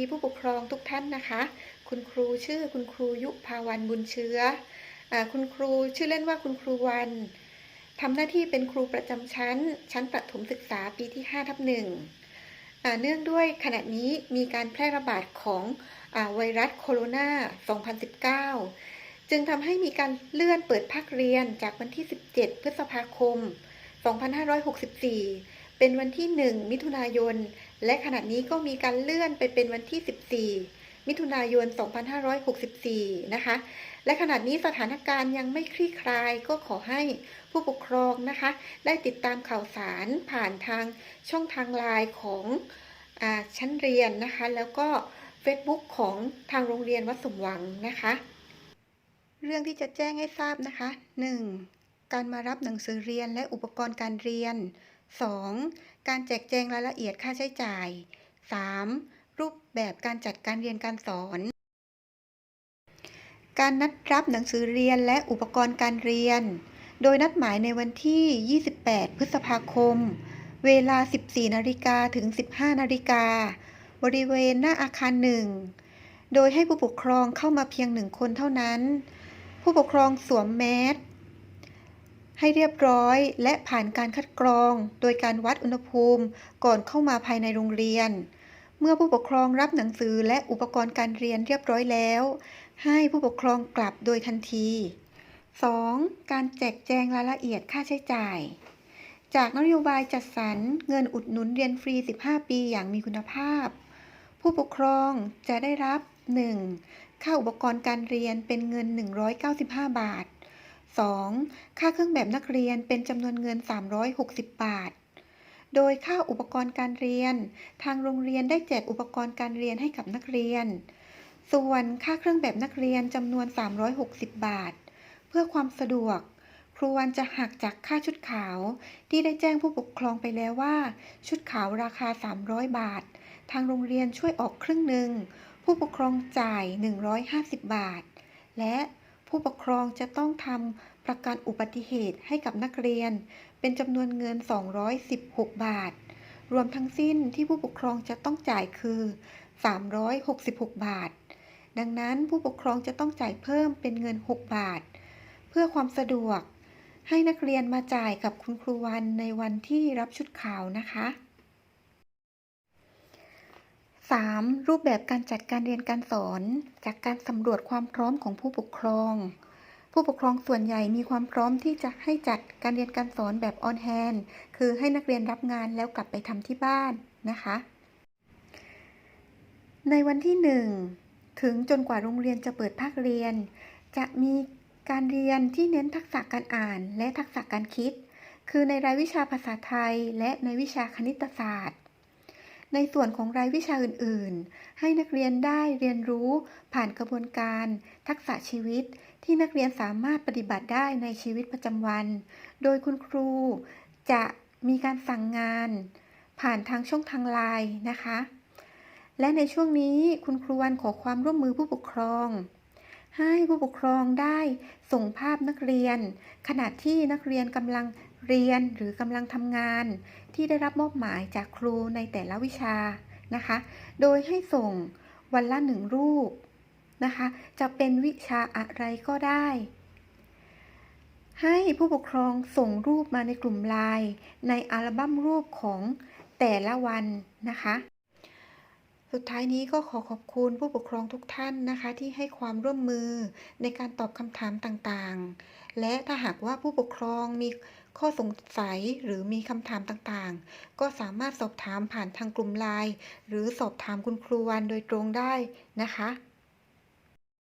ดีผู้ปกครองทุกท่านนะคะ คุณครูชื่อคุณครูยุภาวันบุญเชื้ออคุณครูชื่อเล่นว่าคุณครูวันทำหน้าที่เป็นครูประจำชั้น ชั้นประถมศึกษาปีที่5ทับหนึ่งเนื่องด้วยขณะนี้มีการแพร่ระบาดของอไวรัสโคโรนา 2019 จึงทำให้มีการเลื่อนเปิดภาคเรียนจากวันที่ 17 พฤษภาคม 2564 เป็นวันที่ 1 มิถุนายน และขณะนี้ก็มีการเลื่อนไปเป็นวันที่ 14 มิถุนายน 2564 นะคะ และขณะนี้สถานการณ์ยังไม่คลี่คลายก็ขอให้ผู้ปกครองนะคะ ได้ติดตามข่าวสารผ่านทางช่องทางไลน์ของอชั้นเรียนนะคะ แล้วก็ Facebook ของทางโรงเรียนวัดสมหวังนะคะ เรื่องที่จะแจ้งให้ทราบนะคะ 1. การมารับหนังสือเรียนและอุปกรณ์การเรียน 2. การแจกแจงรายละเอียดค่าใช้จ่าย 3. รูปแบบการจัดการเรียนการสอน การนัดรับหนังสือเรียนและอุปกรณ์การเรียน โดยนัดหมายในวันที่ 28 พฤษภาคม เวลา 14 นาฬิกาถึง 15 นาฬิกา บริเวณหน้าอาคารหนึ่ง โดยให้ผู้ปกครองเข้ามาเพียงหนึ่งคนเท่านั้น ผู้ปกครองสวมแมส ให้เรียบร้อยและผ่านการคัดกรอง โดยการวัดอุณหภูมิก่อนเข้ามาภายในโรงเรียน เมื่อผู้ปกครองรับหนังสือและอุปกรณ์การเรียนเรียบร้อยแล้ว ให้ผู้ปกครองกลับโดยทันที 2. การแจกแจงรายละเอียดค่าใช้จ่าย จากนโยบายจัดสรรเงินอุดหนุนเรียนฟรี 15 ปีอย่างมีคุณภาพ ผู้ปกครองจะได้รับ 1. ค่าอุปกรณ์การเรียนเป็นเงิน 195 บาท 2. ค่าเครื่องแบบนักเรียนเป็นจำนวนเงิน 360 บาท โดยค่าอุปกรณ์การเรียน ทางโรงเรียนได้แจกอุปกรณ์การเรียนให้กับนักเรียน ส่วนค่าเครื่องแบบนักเรียนจำนวน 360 บาท เพื่อความสะดวก ครูวันจะหักจากค่าชุดขาว ที่ได้แจ้งผู้ปกครองไปแล้วว่า ชุดขาวราคา 300 บาท ทางโรงเรียนช่วยออกครึ่งหนึ่ง ผู้ปกครองจ่าย 150 บาท และ ผู้ปกครองจะต้องทำประกันอุบัติเหตุให้กับนักเรียน เป็นจำนวนเงิน 216 บาท รวมทั้งสิ้นที่ผู้ปกครองจะต้องจ่ายคือ 366 บาท ดังนั้นผู้ปกครองจะต้องจ่ายเพิ่มเป็นเงิน 6 บาท เพื่อความสะดวก ให้นักเรียนมาจ่ายกับคุณครูวันในวันที่รับชุดข่าวนะคะ 3. รูปแบบการจัดการเรียนการสอน จากการสำรวจความพร้อมของผู้ปกครอง ผู้ปกครองส่วนใหญ่มีความพร้อมที่จะให้จัดการเรียนการสอนแบบออนแฮนคือให้นักเรียนรับงานแล้วกลับไปทำที่บ้านนะคะ ในวันที่ 1 ถึงจนกว่าโรงเรียนจะเปิดภาคเรียน จะมีการเรียนที่เน้นทักษะการอ่านและทักษะการคิด คือในรายวิชาภาษาไทยและในวิชาคณิตศาสตร์ ในส่วนของรายวิชาอื่นๆ ให้นักเรียนได้เรียนรู้ผ่านกระบวนการ ทักษะชีวิต ที่นักเรียนสามารถปฏิบัติได้ในชีวิตประจำวัน โดยคุณครูจะมีการสั่งงาน ผ่านทางช่องทางไลน์นะคะ และในช่วงนี้คุณครูวันขอความร่วมมือผู้ปกครองให้ผู้ปกครองได้ส่งภาพนักเรียน ขณะที่นักเรียนกำลัง เรียนหรือกำลังทำงานที่ได้รับมอบหมายจากครูในแต่ละวิชานะคะ โดยให้ส่งวันละหนึ่งรูปนะคะ จะเป็นวิชาอะไรก็ได้ ให้ผู้ปกครองส่งรูปมาในกลุ่มไลน์ในอัลบั้มรูปของแต่ละวันนะคะ สุดท้ายนี้ก็ขอขอบคุณผู้ปกครองทุกท่านนะคะ ที่ให้ความร่วมมือในการตอบคำถามต่างๆ และถ้าหากว่าผู้ปกครองมี ข้อสงสัยหรือมีคำถามต่างๆ ก็สามารถสอบถามผ่านทางกลุ่มไลน์หรือสอบถามคุณครูวันโดยตรงได้นะคะ